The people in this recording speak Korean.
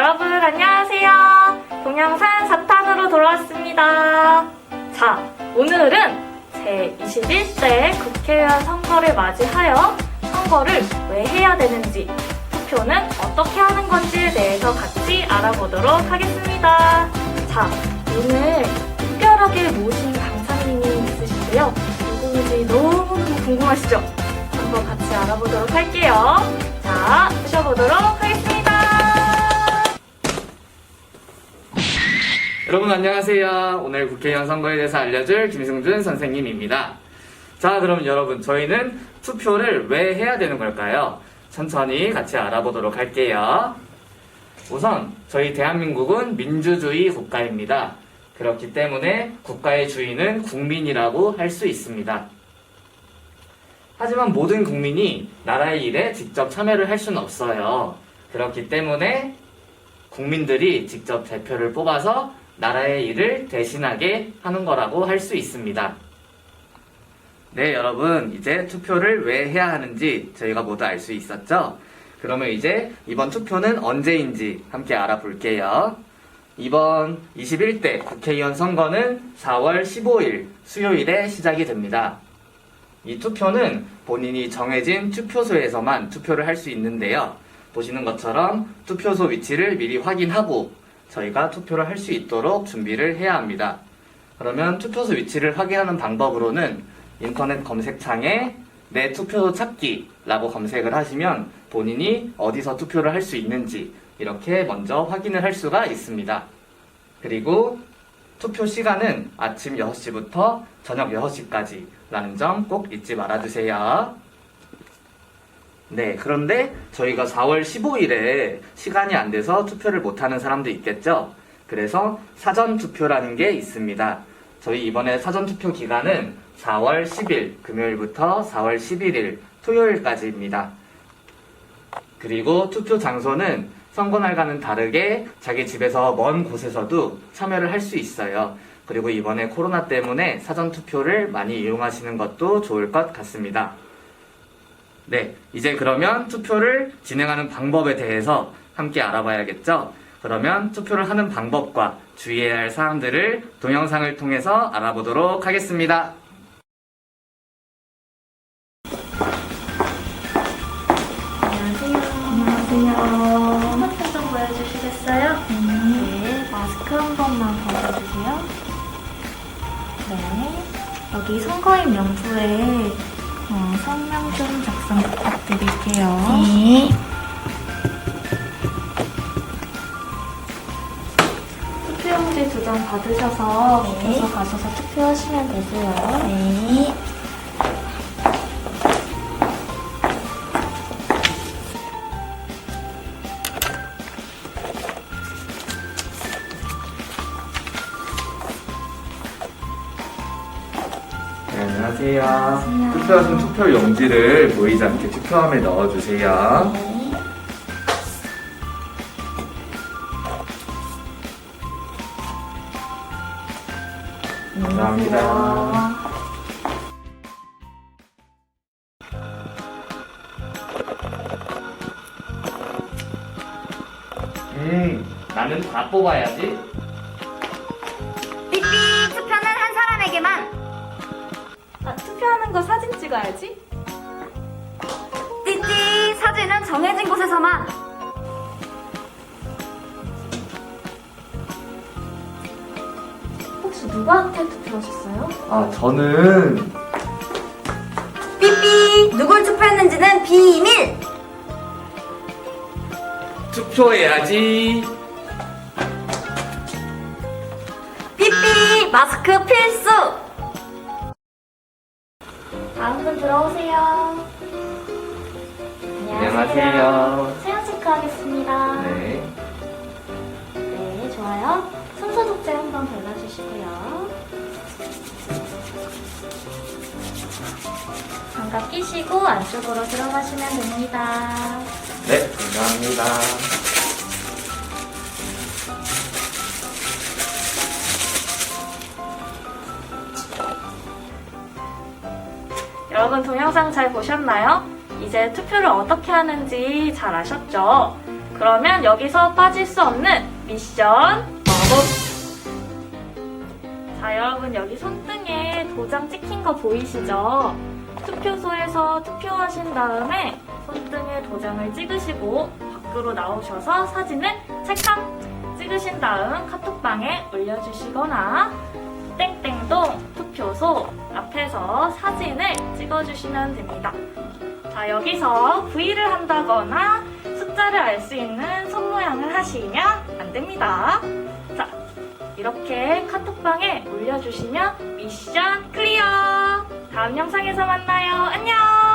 여러분 안녕하세요. 동영상 4탄으로 돌아왔습니다. 자, 오늘은 제 21대 국회의원 선거를 맞이하여 선거를 왜 해야 되는지, 투표는 어떻게 하는 건지에 대해서 같이 알아보도록 하겠습니다. 자, 오늘 특별하게 모신 강사님이 있으신데요. 누구인지 너무너무 궁금하시죠? 한번 같이 알아보도록 할게요. 자, 모셔보도록 하겠습니다. 여러분 안녕하세요. 오늘 국회의원 선거에 대해서 알려줄 김승준 선생님입니다. 자, 그럼 여러분 저희는 투표를 왜 해야 되는 걸까요? 천천히 같이 알아보도록 할게요. 우선 저희 대한민국은 민주주의 국가입니다. 그렇기 때문에 국가의 주인은 국민이라고 할 수 있습니다. 하지만 모든 국민이 나라의 일에 직접 참여를 할 수는 없어요. 그렇기 때문에 국민들이 직접 대표를 뽑아서 나라의 일을 대신하게 하는 거라고 할 수 있습니다. 네, 여러분, 이제 투표를 왜 해야 하는지 저희가 모두 알 수 있었죠? 그러면 이제 이번 투표는 언제인지 함께 알아볼게요. 이번 21대 국회의원 선거는 4월 15일 수요일에 시작이 됩니다. 이 투표는 본인이 정해진 투표소에서만 투표를 할 수 있는데요. 보시는 것처럼 투표소 위치를 미리 확인하고 저희가 투표를 할 수 있도록 준비를 해야 합니다. 그러면 투표소 위치를 확인하는 방법으로는 인터넷 검색창에 내 투표소 찾기라고 검색을 하시면 본인이 어디서 투표를 할 수 있는지 이렇게 먼저 확인을 할 수가 있습니다. 그리고 투표 시간은 아침 6시부터 저녁 6시까지 라는 점 꼭 잊지 말아주세요. 네, 그런데 저희가 4월 15일에 시간이 안 돼서 투표를 못하는 사람도 있겠죠? 그래서 사전 투표라는 게 있습니다. 저희 이번에 사전 투표 기간은 4월 10일 금요일부터 4월 11일 토요일까지입니다. 그리고 투표 장소는 선거날과는 다르게 자기 집에서 먼 곳에서도 참여를 할 수 있어요. 그리고 이번에 코로나 때문에 사전 투표를 많이 이용하시는 것도 좋을 것 같습니다. 네, 이제 그러면 투표를 진행하는 방법에 대해서 함께 알아봐야겠죠? 그러면 투표를 하는 방법과 주의해야 할 사항들을 동영상을 통해서 알아보도록 하겠습니다. 안녕하세요. 안녕하세요. 스마트 좀 보여주시겠어요? 네, 마스크 한 번만 벗어주세요. 네, 여기 선거인 명부에 어, 성명 좀 작성 부탁드릴게요. 네. 투표용지 두 장 받으셔서 네. 붙여서 가셔서 투표하시면 되세요. 네. 안녕하세요. 안녕하세요. 투표하신 투표 용지를 보이지 않게 투표함에 넣어주세요. 네. 감사합니다. 음, 나는 다 뽑아야지. 삐삐 투표는 한 사람에게만. 아, 투표하는 거 사진 찍어야지. 띠띠 사진은 정해진 곳에서만. 혹시 누구한테 투표하셨어요? 아, 저는 삐삐 누굴 투표했는지는 비밀. 투표해야지. 삐삐 마스크 필수. 안녕하세요. 체온 체크하겠습니다. 네. 네, 좋아요. 손소독제 한번 발라주시고요. 장갑 끼시고 안쪽으로 들어가시면 됩니다. 네, 감사합니다. 여러분 동영상 잘 보셨나요? 이제 투표를 어떻게 하는지 잘 아셨죠? 그러면 여기서 빠질 수 없는 미션 마법. 자, 여러분 여기 손등에 도장 찍힌 거 보이시죠? 투표소에서 투표하신 다음에 손등에 도장을 찍으시고 밖으로 나오셔서 사진을 찰칵 찍으신 다음 카톡방에 올려주시거나 땡땡동 투표소 앞에서 사진을 찍어주시면 됩니다. 자, 여기서 V를 한다거나 숫자를 알 수 있는 손 모양을 하시면 안 됩니다. 자, 이렇게 카톡방에 올려주시면 미션 클리어! 다음 영상에서 만나요. 안녕!